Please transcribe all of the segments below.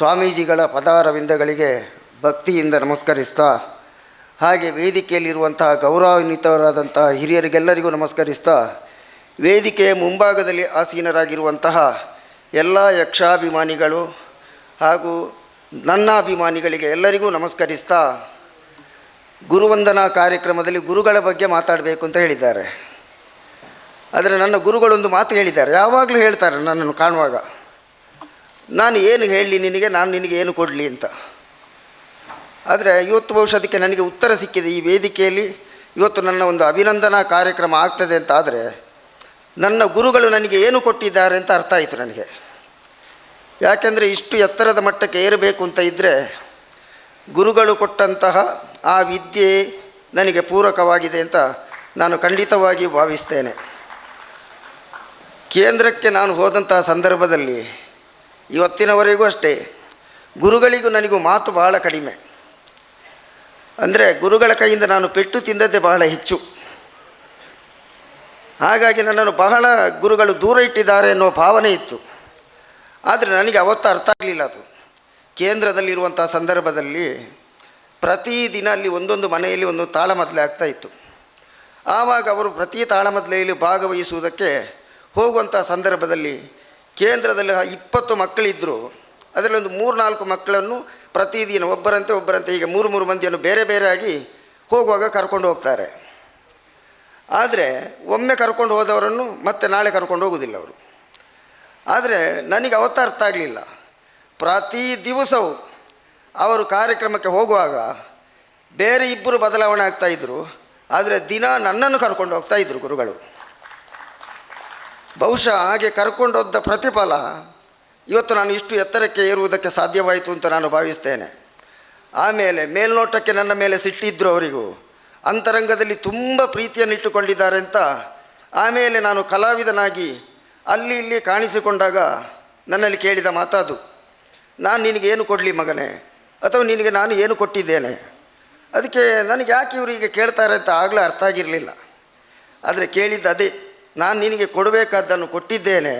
ಸ್ವಾಮೀಜಿಗಳ ಪದಾರವಿಂದಗಳಿಗೆ ಭಕ್ತಿಯಿಂದ ನಮಸ್ಕರಿಸ್ತಾ, ಹಾಗೆ ವೇದಿಕೆಯಲ್ಲಿರುವಂತಹ ಗೌರವಾನ್ವಿತರಾದಂತಹ ಹಿರಿಯರಿಗೆಲ್ಲರಿಗೂ ನಮಸ್ಕರಿಸ್ತಾ, ವೇದಿಕೆಯ ಮುಂಭಾಗದಲ್ಲಿ ಆಸೀನರಾಗಿರುವಂತಹ ಎಲ್ಲ ಯಕ್ಷಾಭಿಮಾನಿಗಳು ಹಾಗೂ ನನ್ನ ಅಭಿಮಾನಿಗಳಿಗೆ ಎಲ್ಲರಿಗೂ ನಮಸ್ಕರಿಸ್ತಾ, ಗುರುವಂದನಾ ಕಾರ್ಯಕ್ರಮದಲ್ಲಿ ಗುರುಗಳ ಬಗ್ಗೆ ಮಾತಾಡಬೇಕು ಅಂತ ಹೇಳಿದ್ದಾರೆ. ಆದರೆ ನನ್ನ ಗುರುಗಳೊಂದು ಮಾತು ಹೇಳಿದ್ದಾರೆ. ಯಾವಾಗಲೂ ಹೇಳ್ತಾರೆ ನನ್ನನ್ನು ಕಾಣುವಾಗ. ನಾನು ಏನು ಹೇಳಲಿ ನಿನಗೆ, ನಾನು ನಿನಗೆ ಏನು ಕೊಡಲಿ ಅಂತ. ಆದರೆ ಇವತ್ತು ಬಹುಶಃ ಅದಕ್ಕೆ ನನಗೆ ಉತ್ತರ ಸಿಕ್ಕಿದೆ ಈ ವೇದಿಕೆಯಲ್ಲಿ. ಇವತ್ತು ನನ್ನ ಒಂದು ಅಭಿನಂದನಾ ಕಾರ್ಯಕ್ರಮ ಆಗ್ತದೆ ಅಂತ ಆದರೆ, ನನ್ನ ಗುರುಗಳು ನನಗೆ ಏನು ಕೊಟ್ಟಿದ್ದಾರೆ ಅಂತ ಅರ್ಥ ಆಯಿತು ನನಗೆ. ಯಾಕೆಂದರೆ ಇಷ್ಟು ಎತ್ತರದ ಮಟ್ಟಕ್ಕೆ ಏರಬೇಕು ಅಂತ ಇದ್ದರೆ ಗುರುಗಳು ಕೊಟ್ಟಂತಹ ಆ ವಿದ್ಯೆ ನನಗೆ ಪೂರಕವಾಗಿದೆ ಅಂತ ನಾನು ಖಂಡಿತವಾಗಿ ಭಾವಿಸ್ತೇನೆ. ಕೇಂದ್ರಕ್ಕೆ ನಾನು ಹೋದಂತಹ ಸಂದರ್ಭದಲ್ಲಿ ಇವತ್ತಿನವರೆಗೂ ಅಷ್ಟೇ. ಗುರುಗಳಿಗೂ ನನಗೂ ಮಾತು ಬಹಳ ಕಡಿಮೆ. ಅಂದರೆ ಗುರುಗಳ ಕೈಯಿಂದ ನಾನು ಪೆಟ್ಟು ತಿಂದದ್ದೇ ಬಹಳ ಹೆಚ್ಚು. ಹಾಗಾಗಿ ನನ್ನನ್ನು ಬಹಳ ಗುರುಗಳು ದೂರ ಇಟ್ಟಿದ್ದಾರೆ ಎನ್ನುವ ಭಾವನೆ ಇತ್ತು. ಆದರೆ ನನಗೆ ಅವತ್ತು ಅರ್ಥ ಆಗಲಿಲ್ಲ ಅದು. ಕೇಂದ್ರದಲ್ಲಿರುವಂಥ ಸಂದರ್ಭದಲ್ಲಿ ಪ್ರತಿದಿನ ಅಲ್ಲಿ ಒಂದೊಂದು ಮನೆಯಲ್ಲಿ ಒಂದು ತಾಳಮದ್ಲೆ ಆಗ್ತಾ ಇತ್ತು. ಆವಾಗ ಅವರು ಪ್ರತಿ ತಾಳಮದ್ಲೆಯಲ್ಲಿ ಭಾಗವಹಿಸುವುದಕ್ಕೆ ಹೋಗುವಂಥ ಸಂದರ್ಭದಲ್ಲಿ ಕೇಂದ್ರದಲ್ಲಿ ಇಪ್ಪತ್ತು ಮಕ್ಕಳಿದ್ದರು ಅದರಲ್ಲಿ ಒಂದು ಮೂರು ನಾಲ್ಕು ಮಕ್ಕಳನ್ನು ಪ್ರತಿದಿನ ಒಬ್ಬರಂತೆ ಒಬ್ಬರಂತೆ ಈಗ ಮೂರು ಮೂರು ಮಂದಿಯನ್ನು ಬೇರೆ ಬೇರೆಯಾಗಿ ಹೋಗುವಾಗ ಕರ್ಕೊಂಡು ಹೋಗ್ತಾರೆ. ಆದರೆ ಒಮ್ಮೆ ಕರ್ಕೊಂಡು ಹೋದವರನ್ನು ಮತ್ತೆ ನಾಳೆ ಕರ್ಕೊಂಡು ಹೋಗುವುದಿಲ್ಲ ಅವರು. ಆದರೆ ನನಗೆ ಅವತ್ತು ಅರ್ಥ ಆಗಲಿಲ್ಲ. ಪ್ರತಿ ದಿವಸವೂ ಅವರು ಕಾರ್ಯಕ್ರಮಕ್ಕೆ ಹೋಗುವಾಗ ಬೇರೆ ಇಬ್ಬರು ಬದಲಾವಣೆ ಆಗ್ತಾಯಿದ್ರು ಆದರೆ ದಿನ ನನ್ನನ್ನು ಕರ್ಕೊಂಡು ಹೋಗ್ತಾಯಿದ್ರು ಗುರುಗಳು. ಬಹುಶಃ ಹಾಗೆ ಕರ್ಕೊಂಡೋದ ಪ್ರತಿಫಲ ಇವತ್ತು ನಾನು ಇಷ್ಟು ಎತ್ತರಕ್ಕೆ ಏರುವುದಕ್ಕೆ ಸಾಧ್ಯವಾಯಿತು ಅಂತ ನಾನು ಭಾವಿಸ್ತೇನೆ. ಆಮೇಲೆ ಮೇಲ್ನೋಟಕ್ಕೆ ನನ್ನ ಮೇಲೆ ಸಿಟ್ಟಿದ್ರು ಅವರಿಗೂ. ಅಂತರಂಗದಲ್ಲಿ ತುಂಬ ಪ್ರೀತಿಯನ್ನು ಇಟ್ಟುಕೊಂಡಿದ್ದಾರೆ ಅಂತ ಆಮೇಲೆ ನಾನು ಕಲಾವಿದನಾಗಿ ಅಲ್ಲಿ ಇಲ್ಲಿ ಕಾಣಿಸಿಕೊಂಡಾಗ ನನ್ನಲ್ಲಿ ಕೇಳಿದ ಮಾತಾದು. ನಾನು ನಿನಗೇನು ಕೊಡಲಿ ಮಗನೇ? ಅಥವಾ ನಿನಗೆ ನಾನು ಏನು ಕೊಟ್ಟಿದ್ದೇನೆ? ಅದಕ್ಕೆ ನನಗೆ ಯಾಕೆ ಇವರು ಈಗ ಕೇಳ್ತಾರೆ ಅಂತ ಆಗಲೇ ಅರ್ಥ ಆಗಿರಲಿಲ್ಲ. ಆದರೆ ಕೇಳಿದ್ದು ಅದೇ. ನಾನು ನಿನಗೆ ಕೊಡಬೇಕಾದ್ದನ್ನು ಕೊಟ್ಟಿದ್ದೇನೆ,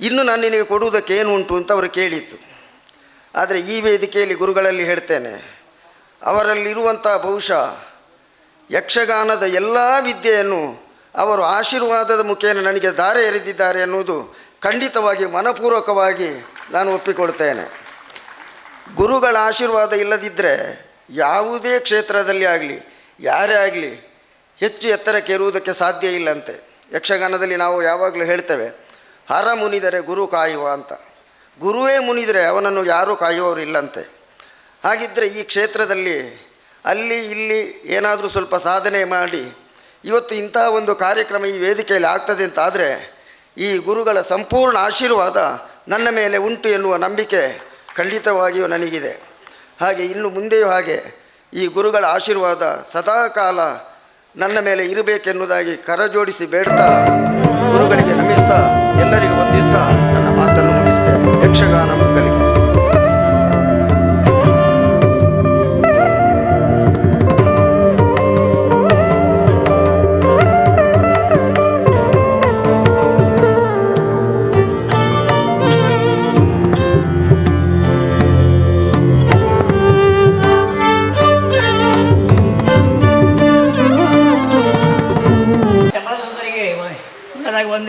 ಇನ್ನು ನಾನು ನಿನಗೆ ಕೊಡುವುದಕ್ಕೆ ಏನು ಉಂಟು ಅಂತ ಅವರು ಕೇಳಿತ್ತು ಆದರೆ ಈ ವೇದಿಕೆಯಲ್ಲಿ ಗುರುಗಳಲ್ಲಿ ಹೇಳ್ತೇನೆ, ಅವರಲ್ಲಿರುವಂಥ ಬಹುಶಃ ಯಕ್ಷಗಾನದ ಎಲ್ಲ ವಿದ್ಯೆಯನ್ನು ಅವರು ಆಶೀರ್ವಾದದ ಮುಖೇನ ನನಗೆ ದಾರೆ ಎರೆದಿದ್ದಾರೆ ಎನ್ನುವುದು ಖಂಡಿತವಾಗಿ ಮನಪೂರ್ವಕವಾಗಿ ನಾನು ಒಪ್ಪಿಕೊಳ್ತೇನೆ. ಗುರುಗಳ ಆಶೀರ್ವಾದ ಇಲ್ಲದಿದ್ದರೆ ಯಾವುದೇ ಕ್ಷೇತ್ರದಲ್ಲಿ ಆಗಲಿ, ಯಾರೇ ಆಗಲಿ ಹೆಚ್ಚು ಎತ್ತರಕ್ಕೇರುವುದಕ್ಕೆ ಸಾಧ್ಯ ಇಲ್ಲಂತೆ. ಯಕ್ಷಗಾನದಲ್ಲಿ ನಾವು ಯಾವಾಗಲೂ ಹೇಳ್ತೇವೆ, ಹರ ಮುನಿದರೆ ಗುರು ಕಾಯುವ ಅಂತ. ಗುರುವೇ ಮುನಿದರೆ ಅವನನ್ನು ಯಾರೂ ಕಾಯುವವರು ಇಲ್ಲಂತೆ. ಹಾಗಿದ್ದರೆ ಈ ಕ್ಷೇತ್ರದಲ್ಲಿ ಅಲ್ಲಿ ಇಲ್ಲಿ ಏನಾದರೂ ಸ್ವಲ್ಪ ಸಾಧನೆ ಮಾಡಿ, ಇವತ್ತು ಇಂತಹ ಒಂದು ಕಾರ್ಯಕ್ರಮ ಈ ವೇದಿಕೆಯಲ್ಲಿ ಆಗ್ತದೆ ಅಂತ ಆದರೆ ಈ ಗುರುಗಳ ಸಂಪೂರ್ಣ ಆಶೀರ್ವಾದ ನನ್ನ ಮೇಲೆ ಉಂಟು ಎನ್ನುವ ನಂಬಿಕೆ ಖಂಡಿತವಾಗಿಯೂ ನನಗಿದೆ. ಹಾಗೆ ಇನ್ನು ಮುಂದೆಯೂ ಹಾಗೆ ಈ ಗುರುಗಳ ಆಶೀರ್ವಾದ ಸದಾಕಾಲ ನನ್ನ ಮೇಲೆ ಇರಬೇಕೆನ್ನುವುದಾಗಿ ಕರಜೋಡಿಸಿ ಬೇಡ್ತಾ ಗುರುಗಳಿಗೆ ನಮಿಸ್ತಾ ಎಲ್ಲರಿಗೂ ವಂದಿಸ್ತಾ ನನ್ನ ಮಾತನ್ನು ಮುಗಿಸ್ತೇನೆ. ಯಕ್ಷಗಾನ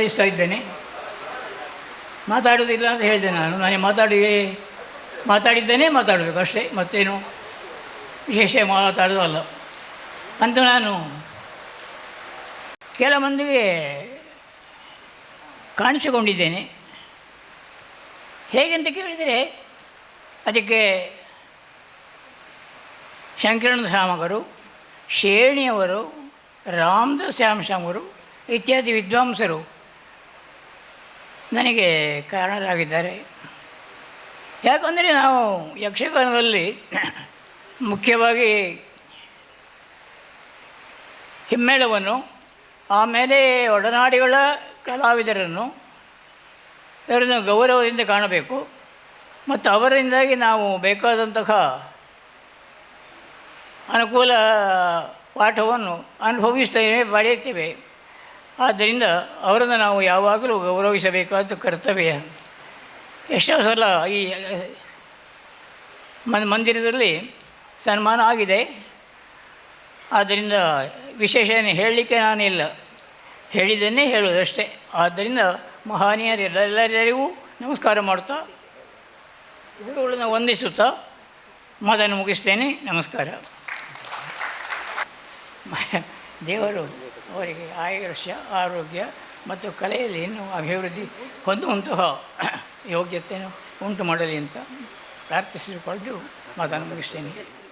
ಮೊದಲಾಗಿ ಇದ್ದೇನೆ. ಮಾತಾಡುವುದಿಲ್ಲ ಅಂತ ಹೇಳಿದೆ ನಾನು. ನಾನು ಮಾತಾಡುವೆ, ಮಾತಾಡಿದ್ದೇನೆ, ಮಾತಾಡಬೇಕು ಅಷ್ಟೇ. ಮತ್ತೇನು ವಿಶೇಷ ಮಾತಾಡೋದಲ್ಲ ಅಂತ ನಾನು ಕೆಲ ಮಂದಿಗೆ ಕಾಣಿಸಿಕೊಂಡಿದ್ದೇನೆ. ಹೇಗೆಂತ ಕೇಳಿದರೆ, ಅದಕ್ಕೆ ಶಂಕರಣ ಸಾಮಗರು ಶೇಣಿಯವರು ರಾಮದಾಸ್ ಶ್ಯಾಮಶ್ಯಾಮರು ಇತ್ಯಾದಿ ವಿದ್ವಾಂಸರು ನನಗೆ ಕಾರಣರಾಗಿದ್ದಾರೆ. ಯಾಕಂದರೆ ನಾವು ಯಕ್ಷಗಾನದಲ್ಲಿ ಮುಖ್ಯವಾಗಿ ಹಿಮ್ಮೇಳವನ್ನು, ಆಮೇಲೆ ಒಡನಾಡಿಗಳ ಕಲಾವಿದರನ್ನು ಇವರನ್ನು ಗೌರವದಿಂದ ಕಾಣಬೇಕು. ಮತ್ತು ಅವರಿಂದಾಗಿ ನಾವು ಬೇಕಾದಂತಹ ಅನುಕೂಲ ಪಾಠವನ್ನು ಅನುಭವಿಸ್ತೇವೆ, ಪಡೆಯುತ್ತೇವೆ. ಆದ್ದರಿಂದ ಅವರನ್ನು ನಾವು ಯಾವಾಗಲೂ ಗೌರವಿಸಬೇಕಾದ ಕರ್ತವ್ಯ. ಎಷ್ಟೋ ಸಲ ಈ ಮನ್ ಮಂದಿರದಲ್ಲಿ ಸನ್ಮಾನ ಆಗಿದೆ. ಆದ್ದರಿಂದ ವಿಶೇಷ ಹೇಳಲಿಕ್ಕೆ ನಾನಿಲ್ಲ. ಹೇಳಿದ್ದನ್ನೇ ಹೇಳುವುದಷ್ಟೇ ಆದ್ದರಿಂದ ಮಹಾನೀಯರೆಲ್ಲರೆಲ್ಲರಿಗೂ ನಮಸ್ಕಾರ ಮಾಡುತ್ತಾ ಗುರುಗಳನ್ನು ವಂದಿಸುತ್ತಾ ಮಾತನ್ನು ಮುಗಿಸ್ತೇನೆ. ನಮಸ್ಕಾರ. ದೇವರು ಅವರಿಗೆ ಆಯುಷ್ಯ ಆರೋಗ್ಯ ಮತ್ತು ಕಲೆಯಲ್ಲಿ ಇನ್ನೂ ಅಭಿವೃದ್ಧಿ ಹೊಂದುವಂತಹ ಯೋಗ್ಯತೆಯನ್ನು ಉಂಟು ಮಾಡಲಿ ಅಂತ ಪ್ರಾರ್ಥಿಸಿಕೊಂಡು ಮಾತನ್ನು ಮುಗಿಸ್ತೇನೆ.